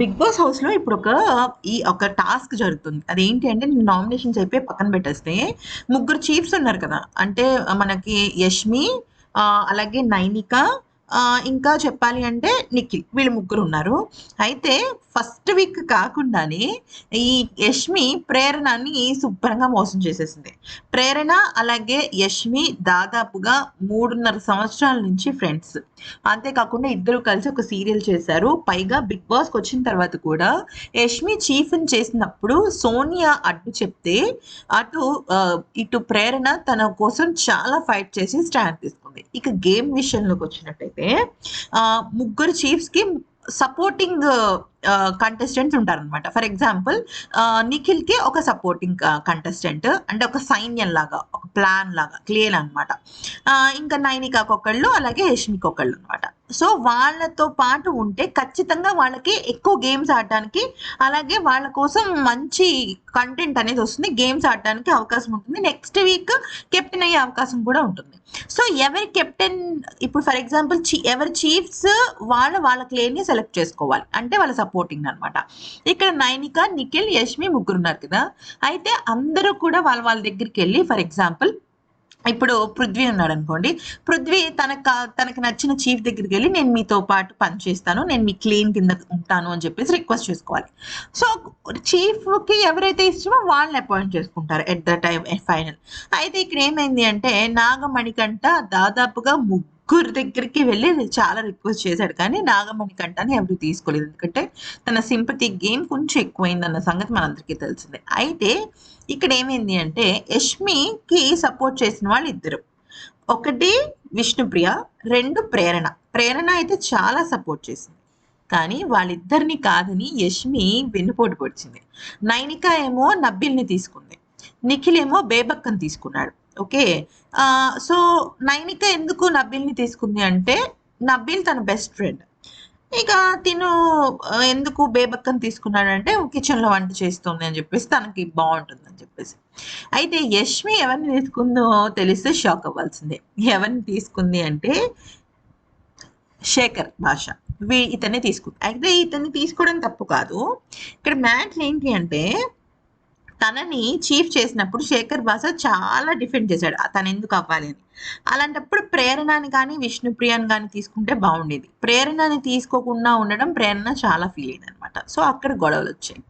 Big boss హౌస్లో ఇప్పుడు ఒక ఈ ఒక టాస్క్ జరుగుతుంది. అదేంటి అంటే నేను నామినేషన్స్ అయిపోయి పక్కన పెట్టేస్తే ముగ్గురు చీఫ్స్ ఉన్నారు కదా. అంటే మనకి యష్మి అలాగే నైనిక ఇంకా చెప్పాలి అంటే నిఖిల్ వీళ్ళు ముగ్గురు ఉన్నారు. అయితే ఫస్ట్ వీక్ కాకుండానే ఈ యష్మి ప్రేరణని శుభ్రంగా మోసం చేసేసింది. ప్రేరణ అలాగే యష్మి దాదాపుగా మూడున్నర సంవత్సరాల నుంచి ఫ్రెండ్స్. అంతేకాకుండా ఇద్దరు కలిసి ఒక సీరియల్ చేశారు. పైగా బిగ్ బాస్కి వచ్చిన తర్వాత కూడా యష్మి చీఫ్ని చేసినప్పుడు సోనియా అడ్డు చెప్తే అటు ఇటు ప్రేరణ తన కోసం చాలా ఫైట్ చేసి స్టాండ్ తీసుకుంది. ఇక గేమ్ విషయంలోకి వచ్చినట్టయితే ఆ, ముగ్గురు చీఫ్స్కి సపోర్టింగ్ కంటెస్టెంట్స్ ఉంటారనమాట ఫర్ ఎగ్జాంపుల్ నిఖిల్కి ఒక సపోర్టింగ్ కంటెస్టెంట్ అంటే ఒక సైన్యం లాగా ఒక ప్లాన్ లాగా క్లియర్ అనమాట ఇంకా నైనికాకి ఒకళ్ళు అలాగే యష్మికి ఒకళ్ళు అనమాట సో వాళ్ళతో పాటు ఉంటే ఖచ్చితంగా వాళ్ళకి ఎక్కువ గేమ్స్ ఆడటానికి అలాగే వాళ్ళ కోసం మంచి కంటెంట్ అనేది వస్తుంది. గేమ్స్ ఆడటానికి అవకాశం ఉంటుంది. నెక్స్ట్ వీక్ కెప్టెన్ అయ్యే అవకాశం కూడా ఉంటుంది. సో ఎవరి కెప్టెన్ ఇప్పుడు ఫర్ ఎగ్జాంపుల్ ఎవరి చీఫ్స్ వాళ్ళ వాళ్ళ క్లేని సెలెక్ట్ చేసుకోవాలి. అంటే వాళ్ళ సపోర్టింగ్ అన్నమాట. ఇక్కడ నైనిక నిఖిల్ యష్మి ముగ్గురు ఉన్నారు కదా. అయితే అందరూ కూడా వాళ్ళ వాళ్ళ దగ్గరికి వెళ్ళి ఫర్ ఎగ్జాంపుల్ ఇప్పుడు పృథ్వీ ఉన్నాడు అనుకోండి పృథ్వీ తనకు కా- నచ్చిన చీఫ్ దగ్గరికి వెళ్ళి నేను మీతో పాటు పని చేస్తాను నేను మీ క్లీన్ కింద ఉంటాను అని చెప్పేసి రిక్వెస్ట్ చేసుకోవాలి. సో చీఫ్కి ఎవరైతే ఇష్టమో వాళ్ళని అపాయింట్ చేసుకుంటారు ఎట్ ద టైం ఫైనల్. అయితే ఇక్కడ ఏమైంది అంటే నాగమణికంట దాదాపుగా ముగ్గురు దగ్గరికి వెళ్ళి చాలా రిక్వెస్ట్ చేశాడు. కానీ నాగమణి కంటానే ఎవరు తీసుకోలేదు. ఎందుకంటే తన సింపతి గేమ్ కొంచెం ఎక్కువైంది అన్న సంగతి మనందరికీ తెలిసిందే. అయితే ఇక్కడ ఏమైంది అంటే యష్మికి సపోర్ట్ చేసిన వాళ్ళు ఇద్దరు ఒకటి విష్ణుప్రియ రెండు ప్రేరణ. ప్రేరణ అయితే చాలా సపోర్ట్ చేసింది. కానీ వాళ్ళిద్దరిని కాదని యష్మి వెన్నుపోటు పొడిచింది. నైనిక ఏమో నబ్బిల్ని తీసుకుంది. నిఖిల్ ఏమో బేబక్కని తీసుకున్నాడు. ఓకే. సో నైనిక ఎందుకు నబ్బిల్ని తీసుకుంది అంటే నబ్బిల్ తన బెస్ట్ ఫ్రెండ్ ఇక తిను ఎందుకు బేబక్కని తీసుకున్నాడంటే కిచెన్లో వంట చేస్తుంది అని చెప్పేసి తనకి బాగుంటుంది అని చెప్పేసి. అయితే యష్మి ఎవరిని తీసుకుందో తెలిస్తే షాక్ అవ్వాల్సిందే. ఎవరిని తీసుకుంది అంటే శేఖర్ భాష. వీ ఇతన్ని తీసుకుంది అయితే ఇతన్ని తీసుకోవడం తప్పు కాదు. ఇక్కడ మ్యాటర్ ఏంటి అంటే తనని చీఫ్ చేసినప్పుడు శేఖర్ బాస చాలా డిఫెండ్ చేశాడు. తను ఎందుకు అవ్వాలి? అని. అలాంటప్పుడు ప్రేరణని కానీ విష్ణుప్రియని కానీ తీసుకుంటే బాగుండేది. ప్రేరణని తీసుకోకుండా ఉండడం ప్రేరణ చాలా ఫీల్ అయింది అనమాట సో అక్కడ గొడవలు వచ్చాయి